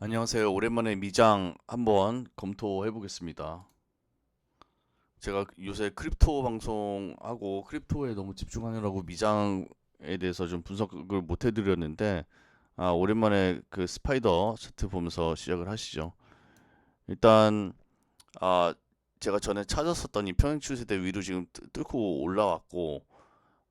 안녕하세요. 오랜만에 미장 한번 검토해 보겠습니다. 제가 요새 크립토 방송하고 크립토에 너무 집중하느라고 미장에 대해서 좀 분석을 못 해드렸는데, 아, 오랜만에 그 스파이더 차트 보면서 시작을 하시죠. 일단, 아, 제가 전에 찾았었던 이 평행 추세대 위로 지금 뚫- 뚫고 올라왔고,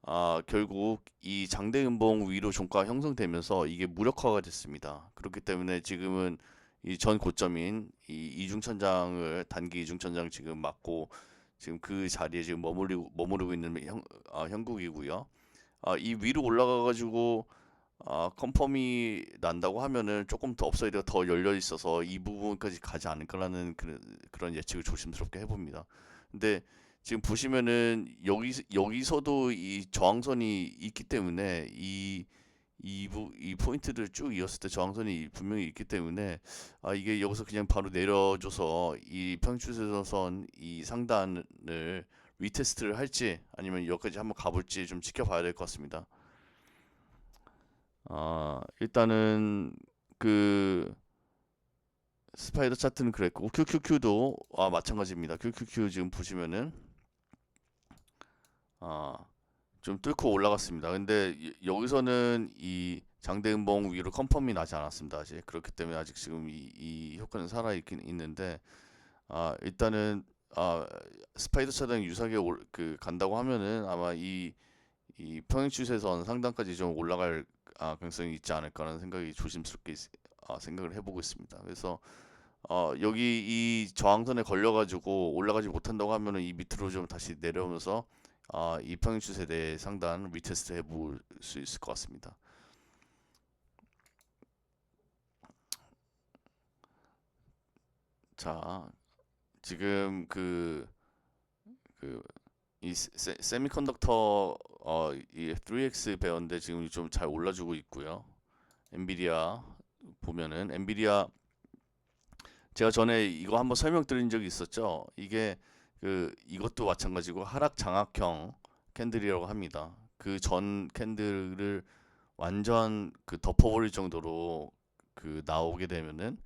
아, 결국 이 장대 음봉 위로 종가 형성되면서 이게 무력화가 됐습니다. 그렇기 때문에 지금은 이 전 고점인 이 이중천장을 단기 이중천장 지금 맞고 지금 그 자리에 지금 머무르고 머무르고 있는 형, 아, 형국이고요. 아, 이 위로 올라가 가지고 아, 컨펌이 난다고 하면은 조금 더 업사이드가 더 열려 있어서 이 부분까지 가지 않을까라는 그런, 그런 예측을 조심스럽게 해봅니다. 근데 지금 보시면은 여기 여기서도 이 저항선이 있기 때문에 이 이, 부, 이 포인트를 쭉 이었을 때 저항선이 분명히 있기 때문에 아 이게 여기서 그냥 바로 내려줘서 이 평추세선 이 상단을 리테스트를 할지 아니면 여기까지 한번 가볼지 좀 지켜봐야 될 것 같습니다. 아 일단은 그 스파이더 차트는 그랬고 QQQ도 아 마찬가지입니다. QQQ 지금 보시면은 아, 좀 뚫고 올라갔습니다. 근데 이- 여기서는 이 장대음봉 위로 컨펌이 나지 않았습니다. 아직 그렇기 때문에 아직 지금 이, 이 효과는 살아 있긴 있는데 아, 일단은 아, 스파이더 차량 유사하게 올, 그 간다고 하면은 아마 이, 이 평행 추세선 상단까지 좀 올라갈 아, 가능성이 있지 않을까라는 생각이 조심스럽게 있- 아, 생각을 해보고 있습니다. 그래서 어, 여기 이 저항선에 걸려가지고 올라가지 못한다고 하면은 이 밑으로 좀 다시 내려오면서 아, 이 평행 추세대 상단 리테스트 해볼 수 있을 것 같습니다. 자, 지금 그, 그, 이 세, 세미컨덕터 어, 이 3X 배열인데 지금 좀 잘 올라주고 있고요. 엔비디아 보면은 엔비디아 제가 전에 이거 한번 설명드린 적이 있었죠. 이게 그 이것도 마찬가지고 하락 장악형 캔들이라고 합니다. 그 전 캔들을 완전 그 덮어버릴 정도로 그 나오게 되면은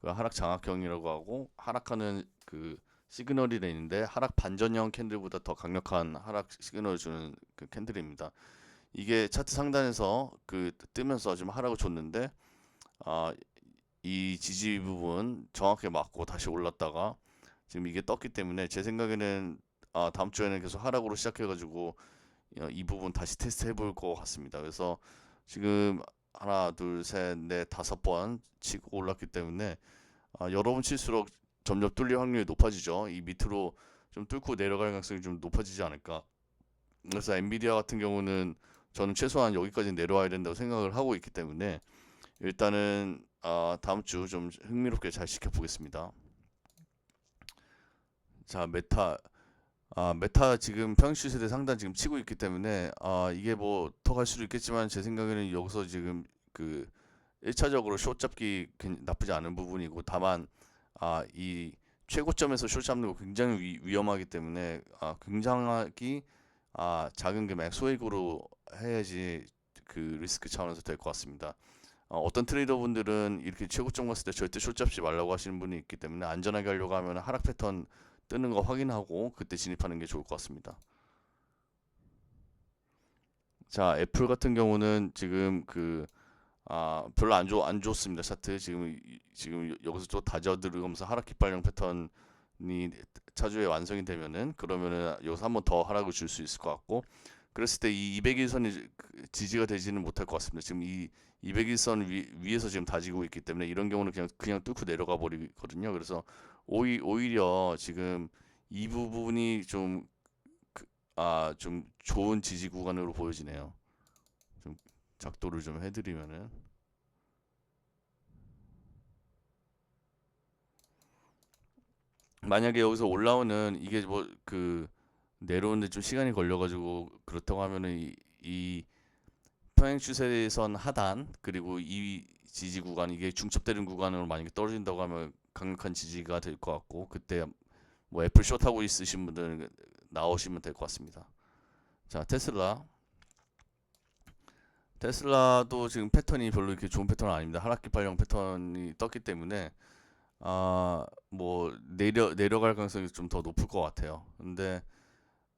그 하락 장악형이라고 하고 하락하는 그 시그널이 되는데 하락 반전형 캔들보다 더 강력한 하락 시그널을 주는 그 캔들입니다. 이게 차트 상단에서 그 뜨면서 좀 하락을 줬는데 아, 이 지지 부분 정확하게 맞고 다시 올랐다가 지금 이게 떴기 때문에 제 생각에는 아, 다음 주에는 계속 하락으로 시작해가지고 어, 이 부분 다시 테스트 해볼 것 같습니다. 그래서 지금 하나, 둘, 셋, 넷, 다섯 번 치고 올랐기 때문에 아, 여러 번 칠수록 점점 뚫릴 확률이 높아지죠. 이 밑으로 좀 뚫고 내려갈 가능성이 좀 높아지지 않을까. 그래서 엔비디아 같은 경우는 저는 최소한 여기까지 내려와야 된다고 생각을 하고 있기 때문에 일단은 아, 다음 주 좀 흥미롭게 잘 지켜보겠습니다. 자, 메타 아, 메타 지금 평시 세대 상단 지금 치고 있기 때문에 아, 이게 뭐 더 갈 수도 있겠지만 제 생각에는 여기서 지금 그 1차적으로 숏 잡기 괜- 나쁘지 않은 부분이고 다만 아, 이 최고점에서 숏 잡는 거 굉장히 위, 위험하기 때문에 아, 굉장하기 아, 작은 금액 소액으로 해야지 그 리스크 차원에서 될 것 같습니다. 어, 어떤 트레이더 분들은 이렇게 최고점 갔을 때 절대 숏 잡지 말라고 하시는 분이 있기 때문에 안전하게 하려고 하면 하락 패턴 뜨는 거 확인하고 그때 진입하는 게 좋을 것 같습니다. 자, 애플 같은 경우는 지금 그 아, 별로 안 좋, 안 좋습니다. 차트 지금 이- 지금 여- 여기서 또 다져 들어가면서 하락 깃발령 패턴이 차주에 완성이 되면은 그러면은 여기서 한번 더 하락을 줄 수 있을 것 같고 그랬을 때 이 200일선이 지지가 되지는 못할 것 같습니다. 지금 이 200일선 위, 위에서 지금 다지고 있기 때문에 이런 경우는 그냥 그냥 뚫고 내려가 버리거든요. 그래서 오히, 오히려 지금 이 부분이 좀 그, 아, 좀 좋은 지지 구간으로 보여지네요. 좀 작도를 좀 해드리면은 만약에 여기서 올라오는 이게 뭐 그 내려오는데 좀 시간이 걸려가지고 그렇다고 하면은 이, 이 평행 추세선 하단 그리고 이 지지 구간 이게 중첩되는 구간으로 만약에 떨어진다고 하면 강력한 지지가 될 것 같고 그때 뭐 애플 숏 하고 있으신 분들은 나오시면 될 것 같습니다. 자 테슬라 테슬라도 지금 패턴이 별로 이렇게 좋은 패턴은 아닙니다. 하락기 발령 패턴이 떴기 때문에 아, 뭐 내려 내려갈 가능성이 좀 더 높을 것 같아요. 근데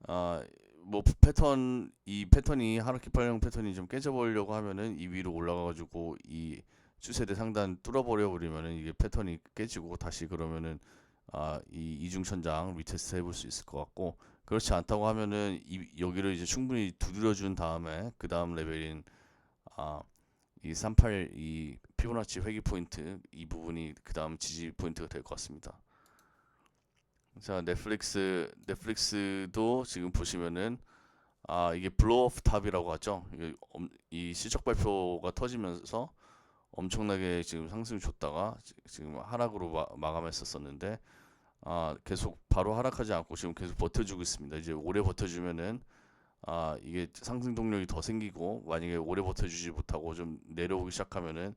아, 뭐 패턴 이 패턴이 하락기 발령 패턴이 좀 깨져버리려고 하면은 이 위로 올라가가지고 이 추세대 상단 뚫어버려 버리면은 이게 패턴이 깨지고 다시 그러면은 아, 이 이중 천장 리테스트 해볼 수 있을 것 같고 그렇지 않다고 하면은 이 여기를 이제 충분히 두드려 준 다음에 그 다음 레벨인 아, 이 38, 이 피보나치 회귀 포인트 이 부분이 그 다음 지지 포인트가 될 것 같습니다. 자, 넷플릭스 넷플릭스도 지금 보시면은 아, 이게 오프 탑이라고 하죠. 이게 엄- 이 실적 발표가 터지면서 엄청나게 지금 상승 줬다가 지- 지금 하락으로 마, 마감했었었는데 아, 계속 바로 하락하지 않고 지금 계속 버텨주고 있습니다. 이제 오래 버텨주면은 아, 이게 상승 동력이 더 생기고 만약에 오래 버텨주지 못하고 좀 내려오기 시작하면은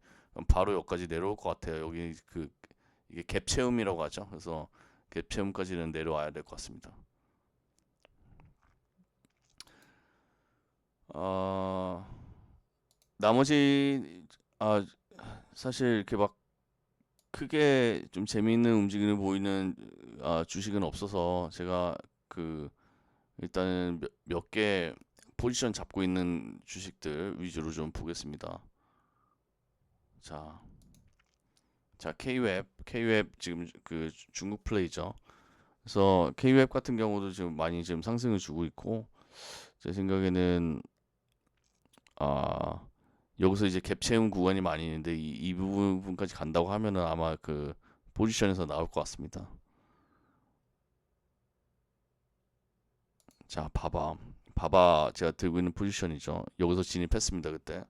바로 여기까지 내려올 것 같아요. 여기 그 이게 갭 채움이라고 하죠. 그래서 갭 채움까지는 내려와야 될 것 같습니다. 어, 나머지 아 사실 이렇게 막 크게 좀 재미있는 움직임을 보이는 아, 주식은 없어서 제가 그 일단은 몇 개 포지션 잡고 있는 주식들 위주로 좀 보겠습니다. 자, 자 K웹, K웹 지금 그 중국 플레이죠. 그래서 K웹 같은 경우도 지금 많이 지금 상승을 주고 있고 제 생각에는 아 여기서 이제 갭 채움 구간이 많이 있는데 이, 이 부분까지 간다고 하면은 아마 그 포지션에서 나올 것 같습니다. 자, 봐봐. 봐봐. 제가 들고 있는 포지션이죠. 여기서 진입했습니다, 그때.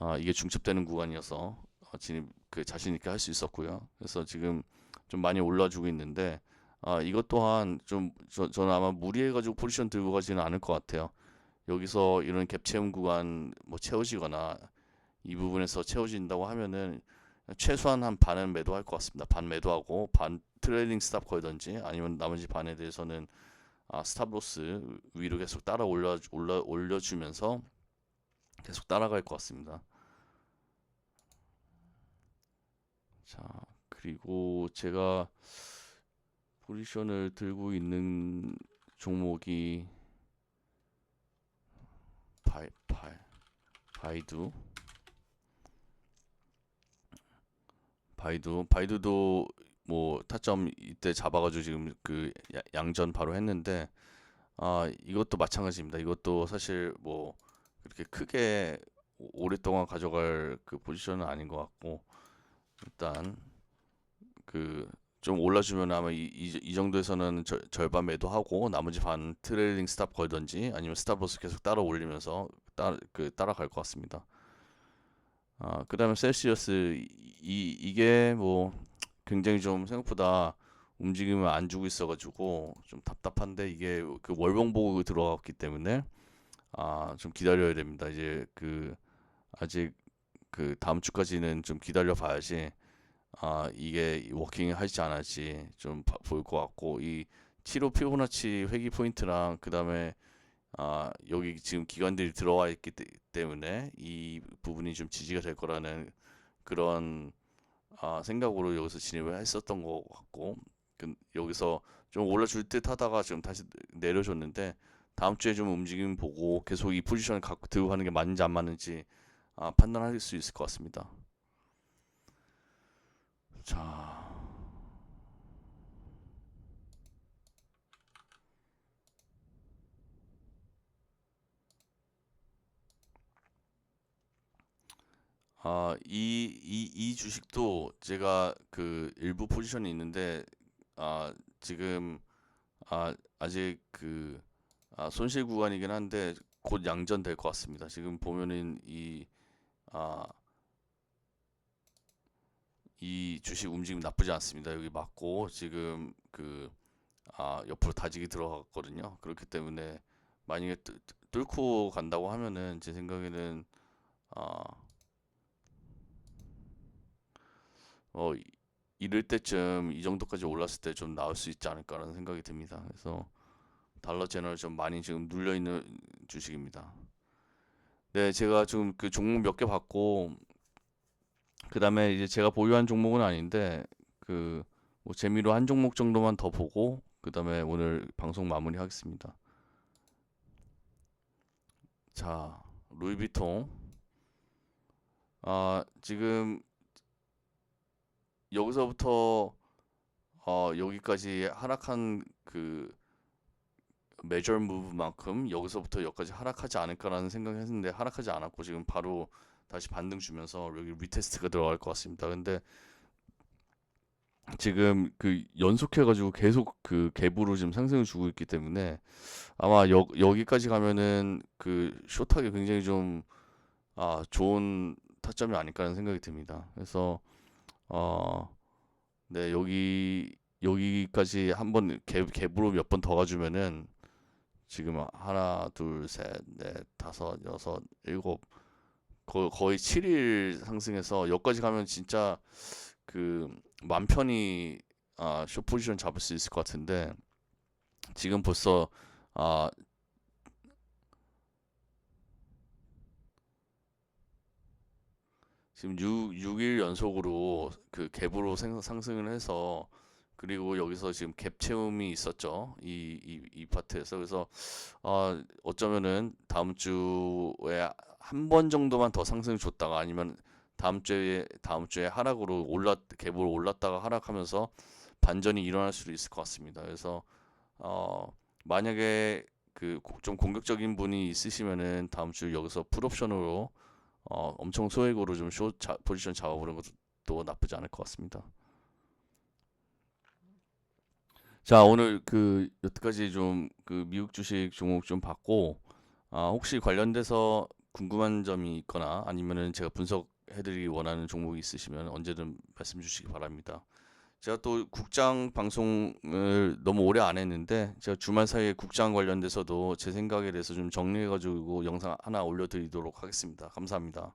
아, 이게 중첩되는 구간이어서 어, 진입 그 자신 있게 할 수 있었고요. 그래서 지금 좀 많이 올라주고 있는데 아, 이것 또한 좀 저, 저는 아마 무리해가지고 포지션 들고 가지는 않을 것 같아요. 여기서 이런 갭 채움 구간 뭐 채워지거나 이 부분에서 채워진다고 하면은 최소한 한 반은 매도할 것 같습니다. 반 매도하고 반 트레이딩 스탑 걸든지 아니면 나머지 반에 대해서는 아, 스탑로스 위로 계속 따라 올려 올려 올려주면서 계속 따라갈 것 같습니다. 자, 그리고 제가 포지션을 들고 있는 종목이 바이 바이 바이두 바이두 바이두도 뭐 타점 이때 잡아가지고 지금 그 야- 양전 바로 했는데 아 이것도 마찬가지입니다. 이것도 사실 뭐 그렇게 크게 오- 오랫동안 가져갈 그 포지션은 아닌 것 같고 일단 그 좀 올라주면 아마 이, 이, 이 정도에서는 절, 절반 매도하고 나머지 반 트레이딩 스탑 걸던지 아니면 스탑로스 계속 따라 올리면서 따, 그 따라갈 것 같습니다. 아, 그 다음에 셀시어스 이, 이- 이게 뭐 굉장히 좀 생각보다 움직임을 안 주고 있어가지고 좀 답답한데 이게 그 월봉 보고 들어갔기 때문에 아, 좀 기다려야 됩니다. 이제 그 아직 그 다음 주까지는 좀 기다려 봐야지. 아, 이게 워킹 안 할지 좀 봐- 보일 것 같고 이 7호 피보나치 회귀 포인트랑 그 다음에 아, 여기 지금 기관들이 들어와 있기 때- 때문에 이 부분이 좀 지지가 될 거라는 그런 아, 생각으로 여기서 진입을 했었던 것 같고 그, 여기서 좀 올라줄 듯 하다가 지금 다시 내려줬는데 다음 주에 좀 움직임 보고 계속 이 포지션을 갖고 들고 가는 게 맞는지 안 맞는지 아, 판단할 수 있을 것 같습니다. 자, 아, 이, 이, 이 주식도 제가 그 일부 포지션이 있는데, 아, 지금, 아, 아직 그, 아, 손실 구간이긴 한데, 곧 양전될 것 같습니다. 지금 보면은 이, 아, 이 주식 움직임 나쁘지 않습니다. 여기 맞고, 지금 그, 아, 옆으로 다지기 들어갔거든요. 그렇기 때문에, 만약에 뚫- 뚫고 간다고 하면은, 제 생각에는, 아, 어, 이- 이럴 때쯤 이 정도까지 올랐을 때 좀 나올 수 있지 않을까라는 생각이 듭니다. 그래서 달러 제너럴 좀 많이 지금 눌려 있는 주식입니다. 네, 제가 지금 그 종목 몇 개 봤고 그다음에 이제 제가 보유한 종목은 아닌데 그 뭐 재미로 한 종목 정도만 더 보고 그다음에 오늘 방송 마무리하겠습니다. 자, 루이비통. 아, 지금 여기서부터 어, 여기까지 하락한 그 메저 무브만큼 여기서부터 여기까지 하락하지 않을까라는 생각을 했는데 하락하지 않았고 지금 바로 다시 반등 주면서 여기 리테스트가 들어갈 것 같습니다. 근데 지금 그 연속해가지고 계속 그 갭으로 지금 상승을 주고 있기 때문에 아마 여, 여기까지 가면은 그 숏하기 굉장히 좀 아, 좋은 타점이 아닐까라는 생각이 듭니다. 그래서 어, 네, 여기 여기까지 한번 갭, 갭으로 몇 번 더 가주면은 지금 하나, 둘, 셋, 넷, 다섯, 여섯, 일곱 거, 거의 7일 상승해서 여기까지 가면 진짜 그맘 편히 아, 숏 포지션 잡을 수 있을 것 같은데 지금 벌써 아, 지금 6, 육일 연속으로 그 갭으로 생- 상승을 해서 그리고 여기서 지금 갭 채움이 있었죠. 이, 이, 이 파트에서. 그래서 어, 어쩌면은 다음 주에 한 번 정도만 더 상승을 줬다가 아니면 다음 주에 다음 주에 하락으로 올랐 갭으로 올랐다가 하락하면서 반전이 일어날 수도 있을 것 같습니다. 그래서 어, 만약에 그 좀 공격적인 분이 있으시면은 다음 주 여기서 풀옵션으로 어, 엄청 소액으로 좀숏 포지션 잡아보는 것도 나쁘지 않을 것 같습니다. 자, 오늘 그 여태까지 좀 그 미국 주식 종목 좀 봤고, 아, 혹시 관련돼서 궁금한 점이 있거나 아니면은 제가 분석해드리기 원하는 종목이 있으시면 언제든 말씀 주시기 바랍니다. 제가 또 국장 방송을 너무 오래 안 했는데 제가 주말 사이에 국장 관련돼서도 제 생각에 대해서 좀 정리해가지고 영상 하나 올려드리도록 하겠습니다. 감사합니다.